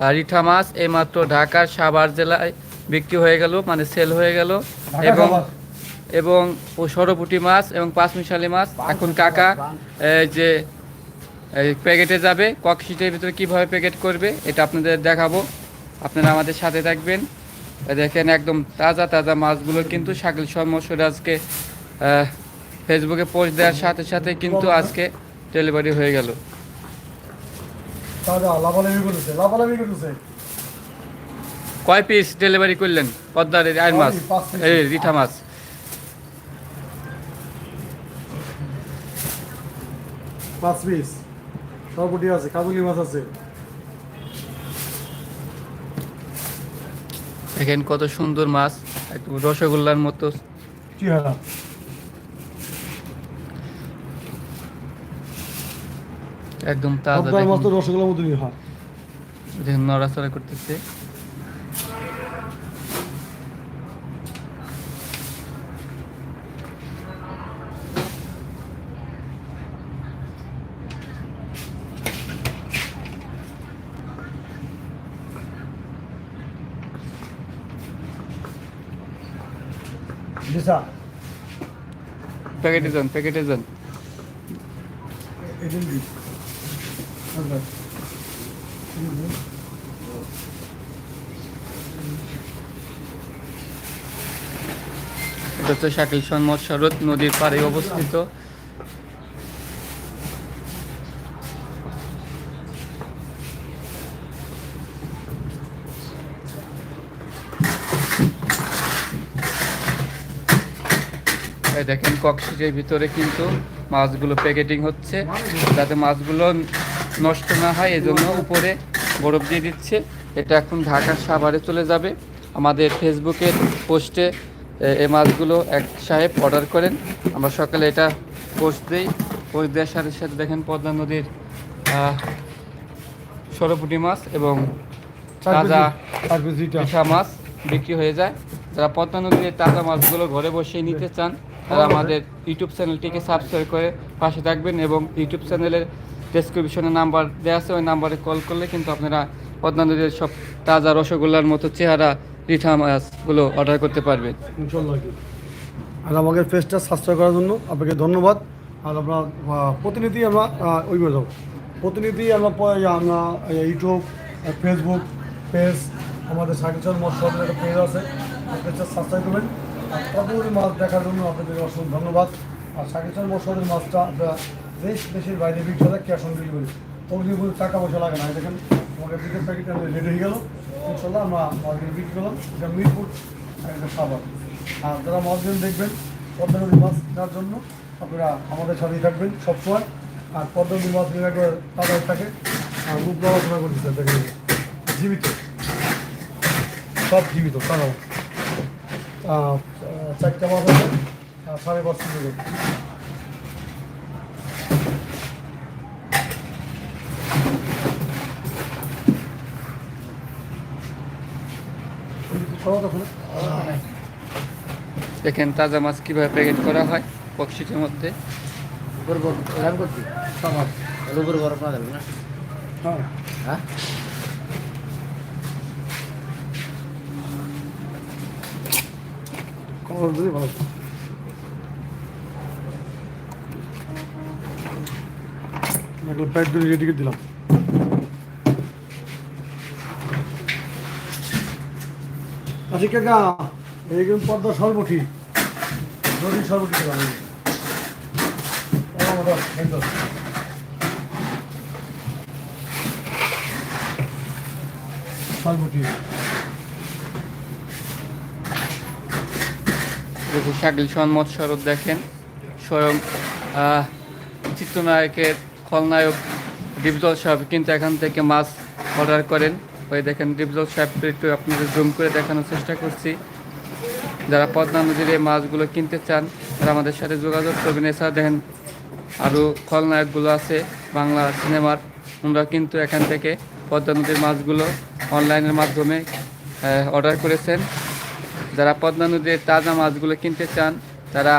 রিঠা মাছ এইমাত্র ঢাকার সাভার জেলায় বিক্রি হয়ে গেল মানে সেল হয়ে গেল। এবং এবং সরপুটি মাছ এবং পাঁচমিশালি মাছ। এখন কাকা এই যে প্যাকেটে যাবে ককশিটের ভিতরে কীভাবে প্যাকেট করবে এটা আপনাদের দেখাবো। আপনারা আমাদের সাথে থাকবেন। দেখেন একদম তাজা তাজা মাছগুলো কিন্তু শাকিল শর্মা আহ, ফেসবুকে পোস্ট দেওয়ার সাথে সাথে কিন্তু আজকে ডেলিভারি হয়ে গেল তাজা লাভালাভি করেছে লাভালাভি করেছে কয় পিস ডেলিভারি করলেন? পদ্মার আইন মাছ? এই রিঠা মাছ। পাঁচ পিস সরপুটি আছে কাবুলি মাছ আছে। দেখেন কত সুন্দর মাছ একদম রসগোল্লার মতো। চেহারা। একদম তাজা সবটার মাছ তো দেখেন। রসগোল্লার মতনই হয়। দেখেন নড়াচড়া করতেছে। প্যাকেটে যান প্যাকেটে যান এদিন দি আচ্ছা। এটা হচ্ছে শাকিল সন্মত শরৎ নদীর পাড়ে অবস্থিত। দেখেন কক্সিজের ভিতরে কিন্তু মাছগুলো প্যাকেটিং হচ্ছে। যাতে মাছগুলো নষ্ট না হয় এজন্য উপরে বরফ দিয়ে দিচ্ছে। এটা এখন ঢাকার সাভারে চলে যাবে। আমাদের ফেসবুকের পোস্টে এই মাছগুলো এক সাহেব অর্ডার করেন। আমরা সকালে এটা পোস্ট দিই। পোস্ট দেওয়ার সাথে সাথে দেখেন পদ্মা নদীর সরপুটি মাছ এবং তাজা। পিঠা মাছ বিক্রি হয়ে যায়। যারা পদ্মা নদীর তাজা মাছগুলো ঘরে বসে নিতে চান তারা আমাদের ইউটিউব চ্যানেলটিকে সাবস্ক্রাইব করে পাশে থাকবেন এবং ইউটিউব চ্যানেলের ডেসক্রিপশনে নাম্বার দেওয়া আছে, ওই নাম্বারে কল করলে কিন্তু আপনারা পদ্মা নদীর সব তাজা রসগোল্লার মতো চেহারা রিঠা মাছগুলো অর্ডার করতে পারবেন। ইনশাল্লাহ। আর আমাদের পেজটা সাবস্ক্রাইব করার জন্য আপনাকে ধন্যবাদ। আর আমরা প্রতিনিধি আমরা ওই বলব প্রতিনিধি আমরা আমরা ইউটিউব ফেসবুক পেজ আমাদের সাকিচার মৎস্যদের একটা পেজ আছে। পেজটা সাবস্ক্রাইব করবেন। আর মাছ দেখার জন্য আপনাদের অসংখ্য ধন্যবাদ। আর সাকিচার মৎস্যদের মাছটা আমরা দেশ, দেশের বাইরে বিক্রি হয় ক্যাশ অন ডেলিভারি। ওগুলি কোনো টাকা পয়সা লাগে না দেখেন আমাদের বিকেল প্যাকেট রেডি হয়ে গেল। ইনশাল্লাহ আমরা মার্কেটে বিক্রি করলাম। এটা মিরপুর এটা খাবার আর যারা মাছ দেখবেন, পদ্মা মাছ কেনার জন্য আপনারা আমাদের সাথেই থাকবেন সবসময়। আর পদ্মা নদীর মাছ নিয়ে একবার তাদের থাকে। আর মুখ পড়াশোনা করতেছে দেখেন, জীবিত। সব জীবিত তারা চারটা মাছ আছে সাড়ে পাঁচশো টাকা দেখেন তাজা মাছ কীভাবে প্যাকেট করা হয় বক্সিটের মধ্যে। উপর বরফ এরকম করছি সামার এর উপর বরফ না দেবে না হ্যাঁ হ্যাঁ কমার দিলে ভালো এগুলো প্যাক করে রেডি করে দিলাম আচ্ছা কাকা এইগুলো পদ্মা সর্বটি। নদীর দেখুন, শাকিল সন্মত শরৎ দেখেন। স্বয়ং চিত্রনায়কের খলনায়ক ডিপজল সাহেব কিন্তু এখান থেকে মাছ অর্ডার করেন। ওই দেখেন ডিপজল সাহেবকে একটু আপনাদের জুম করে দেখানোর চেষ্টা করছি। যারা পদ্মা নদীর এই মাছগুলো কিনতে চান, তারা আমাদের সাথে যোগাযোগ করবেন। এছাড়া দেখেন আরও খলনায়কগুলো আছে বাংলা সিনেমার। ওনারা কিন্তু এখান থেকে পদ্মা নদীর মাছগুলো অনলাইনের মাধ্যমে অর্ডার করেছেন। যারা পদ্মা নদীর তাজা মাছগুলো কিনতে চান, তারা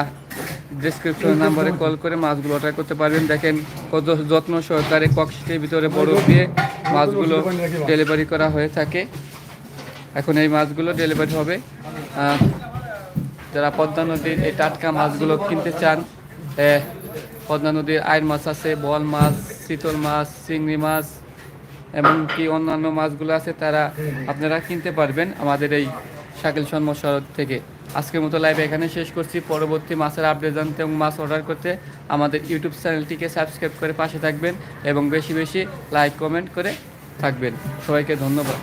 ডিসক্রিপশন নাম্বারে কল করে মাছগুলো অর্ডার করতে পারবেন। দেখেন কত যত্ন সহকারে কক্সিটের ভিতরে বরফ দিয়ে মাছগুলো ডেলিভারি করা হয়ে থাকে। এখন এই মাছগুলো ডেলিভারি হবে। যারা পদ্মা নদীর এই টাটকা মাছগুলো কিনতে চান পদ্মা নদীর আইর মাছ আছে, বল মাছ, চিতল মাছ, চিংড়ি মাছ, এমনকি অন্যান্য মাছগুলো আছে, তারা আপনারা কিনতে পারবেন আমাদের এই শাকিল সন্ম শরৎ থেকে। আজকের মতো লাইভ এখানে শেষ করছি। পরবর্তী মাছের আপডেট জানতে এবং মাছ অর্ডার করতে আমাদের ইউটিউব চ্যানেলটিকে সাবস্ক্রাইব করে পাশে থাকবেন এবং বেশি বেশি লাইক কমেন্ট করে থাকবেন। সবাইকে ধন্যবাদ।